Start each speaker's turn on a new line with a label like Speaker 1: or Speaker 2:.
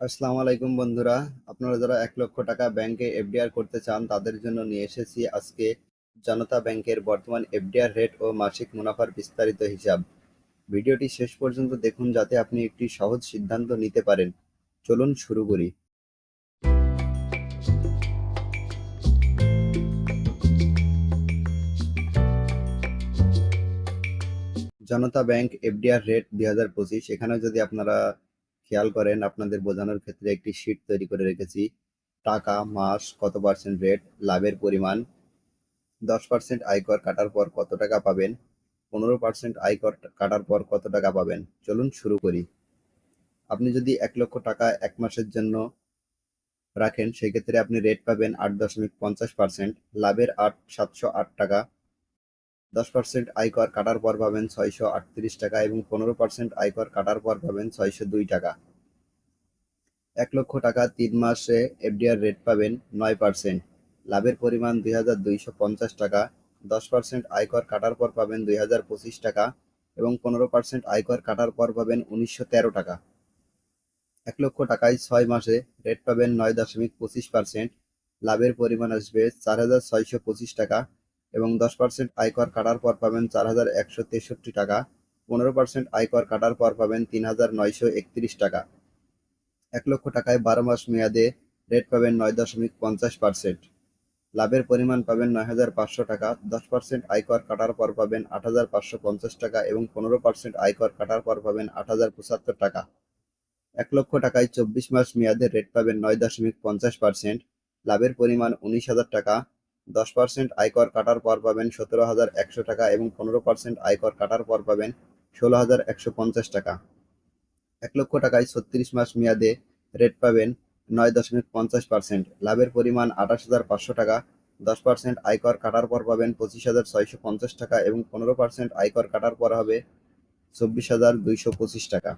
Speaker 1: আসসালামু আলাইকুম বন্ধুরা। আপনারা যারা এক লক্ষ টাকা ব্যাংকে এফডিআর করতে চান, তাদের জন্য নিয়ে এসেছি আজকে জনতা ব্যাংকের বর্তমান এফডিআর রেট ও মাসিক মুনাফার বিস্তারিত হিসাব। ভিডিওটি শেষ পর্যন্ত দেখুন যাতে আপনি একটি সহজ সিদ্ধান্ত নিতে পারেন। চলুন শুরু করি। জনতা ব্যাংক এফডিআর রেট দুই হাজার পঁচিশ, এখানে যদি আপনারা খেয়াল করেন, আপনাদের বোঝানোর ক্ষেত্রে একটি শীট তৈরি করে রেখেছি। টাকা, মাস, কত পার্সেন্ট রেট লাভের পরিমাণ, দশ পার্সেন্ট আয়কর কাটার পর কত টাকা পাবেন, পনেরো পার্সেন্ট আয়কর কাটার পর কত টাকা পাবেন। চলুন শুরু করি। আপনি যদি এক লক্ষ টাকা এক মাসের জন্য রাখেন, সেক্ষেত্রে আপনি রেট পাবেন আট দশমিক পঞ্চাশ পার্সেন্ট লাভের আট সাতশো আট টাকা দশ পার্সেন্ট আয়কর কাটার পর পাবেন ছয়শো আটত্রিশ টাকা এবং পনেরো পার্সেন্ট আয়কর কাটার পর পাবেন ছয়শো দুই টাকা। এক লক্ষ টাকা তিন মাসে এফডিআর রেট পাবেন নয় পার্সেন্ট লাভের পরিমাণ দুই হাজার দুইশো পঞ্চাশ টাকা, দশ পার্সেন্ট আয়কর কাটার পর পাবেন দুই হাজার পঁচিশ টাকা এবং পনেরো পার্সেন্ট আয়কর কাটার পর পাবেন উনিশশো তেরো টাকা। এক লক্ষ টাকায় ছয় মাসে রেট পাবেন নয় দশমিক পঁচিশ পার্সেন্ট লাভের পরিমাণ আসবে চার হাজার ছয়শো পঁচিশ টাকা এবং দশ পার্সেন্ট আয়কর কাটার পর পাবেন চার হাজার একশো তেষট্টি টাকা। পনেরো পার্সেন্ট আয়কর কাটার পর পাবেন তিন হাজার নয়শো একত্রিশ টাকা। এক লক্ষ টাকায় বারো মাস মেয়াদে রেট পাবেন নয় দশমিক পঞ্চাশ পার্সেন্ট লাভের পরিমাণ পাবেন নয় হাজার পাঁচশো টাকা। দশ পার্সেন্ট আয়কর কাটার পর পাবেন আট হাজার পাঁচশো পঞ্চাশ টাকা এবং পনেরো পার্সেন্ট আয়কর কাটার পর পাবেন আট হাজার পঁচাত্তর টাকা। এক লক্ষ টাকায় চব্বিশ মাস মেয়াদে রেট পাবেন নয় দশমিক পঞ্চাশ পার্সেন্ট লাভের পরিমাণ উনিশ হাজার টাকা। দশ পার্সেন্ট আয়কর কাটার পর পাবেন সতেরো হাজার একশো টাকা এবং পনেরো পার্সেন্ট আয়কর কাটার পর পাবেন ষোলো হাজার একশো পঞ্চাশ টাকা। এক লক্ষ টাকায় ছত্রিশ মাস মেয়াদে রেট পাবেন নয় দশমিক পঞ্চাশ পার্সেন্ট লাভের পরিমাণ আঠাশ হাজার পাঁচশো টাকা। দশ পার্সেন্ট আয়কর কাটার পর পাবেন পঁচিশ হাজার ছয়শো পঞ্চাশ টাকা এবং পনেরো পার্সেন্ট আয়কর কাটার পর হবে চব্বিশ হাজার দুইশো পঁচিশ টাকা।